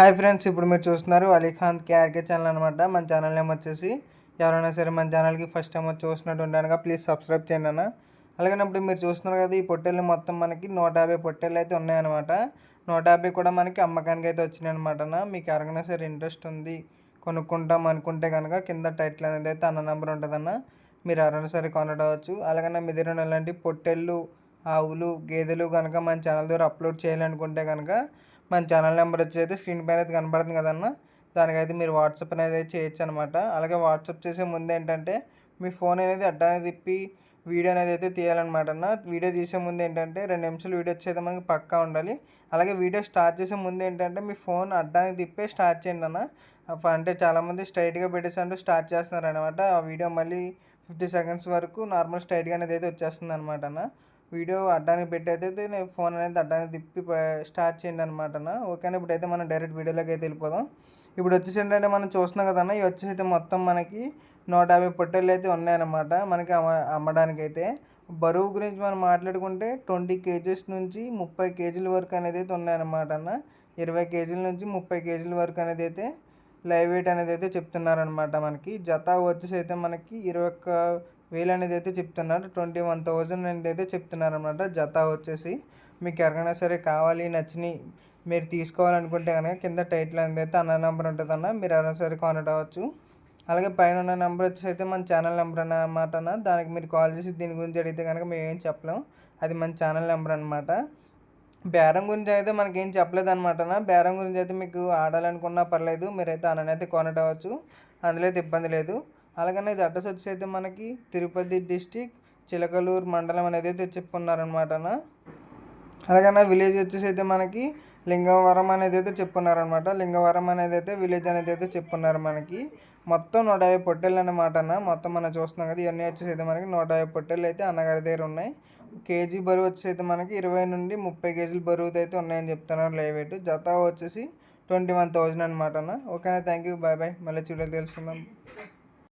Hi friends ఇప్పుడు మీరు చూస్తున్నారు అలీఖాన్ కేఆర్కే ఛానల్ అనమాట మన ఛానల్ నేమ్ వచ్చేసి ఎవరైనా సరే మన ఛానల్కి ఫస్ట్ టైం వచ్చి చూసినట్టు ఉంటానుగా ప్లీజ్ సబ్స్క్రైబ్ చేయండి అన్న. అలాగే ఇప్పుడు మీరు చూస్తున్నారు కదా ఈ పొట్టేళ్ళు మొత్తం మనకి నూట యాభై పొట్టేళ్ళు అయితే ఉన్నాయన్నమాట. నూట యాభై కూడా మనకి అమ్మకానికి అయితే వచ్చినాయి అనమాట అన్న. మీకు ఎవరికైనా సరే ఇంట్రెస్ట్ ఉంది కొనుక్కుంటాం అనుకుంటే కనుక కింద టైటిల్ అనేది అయితే అన్న నెంబర్ ఉంటుందన్న మీరు ఎవరైనా సరే కొనడవచ్చు. అలాగనే మీ దగ్గర ఉన్న ఇలాంటి పొట్టేళ్ళు ఆవులు గేదెలు కనుక మన ఛానల్ ద్వారా అప్లోడ్ చేయాలనుకుంటే కనుక మన ఛానల్ నెంబర్ వచ్చి అయితే స్క్రీన్ పైన అయితే కనపడుతుంది కదన్న? దానికైతే మీరు వాట్సాప్ అనేది చేయొచ్చు అనమాట అలాగే వాట్సాప్ చేసే ముందు ఏంటంటే మీ ఫోన్ అనేది అడ్డాన్ని తిప్పి వీడియో అనేది అయితే తీయాలన్నమాట అన్న వీడియో తీసే ముందు ఏంటంటే రెండు నిమిషాలు వీడియో వచ్చేది మనకి పక్కా ఉండాలి. అలాగే వీడియో స్టార్ట్ చేసే ముందు ఏంటంటే మీ ఫోన్ అడ్డానికి తిప్పే స్టార్ట్ చేయండి అన్న. అంటే చాలామంది స్ట్రైట్గా పెట్టేసి అంటూ స్టార్ట్ చేస్తున్నారు అనమాట ఆ వీడియో మళ్ళీ ఫిఫ్టీ సెకండ్స్ వరకు నార్మల్ స్ట్రైట్గా అనేది అయితే వచ్చేస్తుంది అనమాట అన్న. వీడియో అడ్డానికి పెట్టి అయితే నేను ఫోన్ అనేది అడ్డానికి తిప్పి స్టార్ట్ చేయండి అనమాట ఓకేనా ఇప్పుడైతే మనం డైరెక్ట్ వీడియోలోకి అయితే వెళ్ళిపోదాం. ఇప్పుడు వచ్చేసి ఏంటంటే మనం చూస్తున్నాం కదన్న ఇవి వచ్చేసి అయితే మొత్తం మనకి నూట యాభై పొట్టెలు అయితే ఉన్నాయన్నమాట మనకి అమ్మడానికి అయితే బరువు గురించి మనం మాట్లాడుకుంటే ట్వంటీ కేజీస్ నుంచి ముప్పై కేజీల వరకు అనేది అయితే ఉన్నాయన్నమాట అన్న. ఇరవై కేజీల నుంచి ముప్పై కేజీల వరకు అనేది అయితే లైవ్ వెయిట్ అనేది అయితే చెప్తున్నారనమాట మనకి. జత వచ్చేసి అయితే మనకి ఇరవై ఒక్క వేలు అనేది అయితే చెప్తున్నారు? ట్వంటీ వన్ థౌజండ్ అనేది అయితే చెప్తున్నారు అనమాట జత వచ్చేసి మీకు ఎవరికైనా సరే కావాలి నచ్చినాయి మీరు తీసుకోవాలనుకుంటే కనుక కింద టైటిల్ అనేది అయితే అన్న నెంబర్ ఉంటుంది అన్న మీరు ఎవరైనా సరే కాంటాక్ట్ అవ్వచ్చు. అలాగే పైన ఉన్న నెంబర్ వచ్చేసి అయితే మన ఛానల్ నెంబర్ అన్నమాట అన్న. దానికి మీరు కాల్ చేసి దీని గురించి అడిగితే కనుక మేము ఏం చెప్పలేం. అది మన ఛానల్ నెంబర్ అనమాట బేరం గురించి అయితే మనకేం చెప్పలేదు అనమాట బేరం గురించి అయితే మీకు ఆడాలనుకున్నా పర్లేదు మీరైతే అన్ననైతే కాంటాక్ట్ అవ్వచ్చు. అందులో అయితే ఇబ్బంది లేదు. అలాగనే ఇది అడ్రస్ వచ్చి అయితే మనకి తిరుపతి డిస్టిక్ చిలకలూరు మండలం అనేది అయితే చెప్పుకున్నారనమాట అన్న. అలాగనే విలేజ్ వచ్చేసి అయితే మనకి లింగవరం అనేది అయితే చెప్పున్నారనమాట లింగవరం అనేది అయితే విలేజ్ అనేది అయితే చెప్పున్నారు మనకి. మొత్తం నూట యాభై పొట్టెలు అన్నమాట అన్న. మొత్తం మనం చూస్తున్నాం కదా ఇవన్నీ వచ్చేసి అయితే మనకి నూట యాభై పొట్టెలు అయితే అన్నగారి దగ్గర ఉన్నాయి. కేజీ బరువు వచ్చేసి అయితే మనకి ఇరవై నుండి ముప్పై కేజీల బరువు అయితే ఉన్నాయని చెప్తున్నారు లైవ్ వెయిట్ జత వచ్చేసి ట్వంటీ వన్ థౌజండ్ అనమాట అన్న. ఓకేనా? Thank you. Bye bye. మళ్ళీ చూడాలి తెలుసుకుందాం.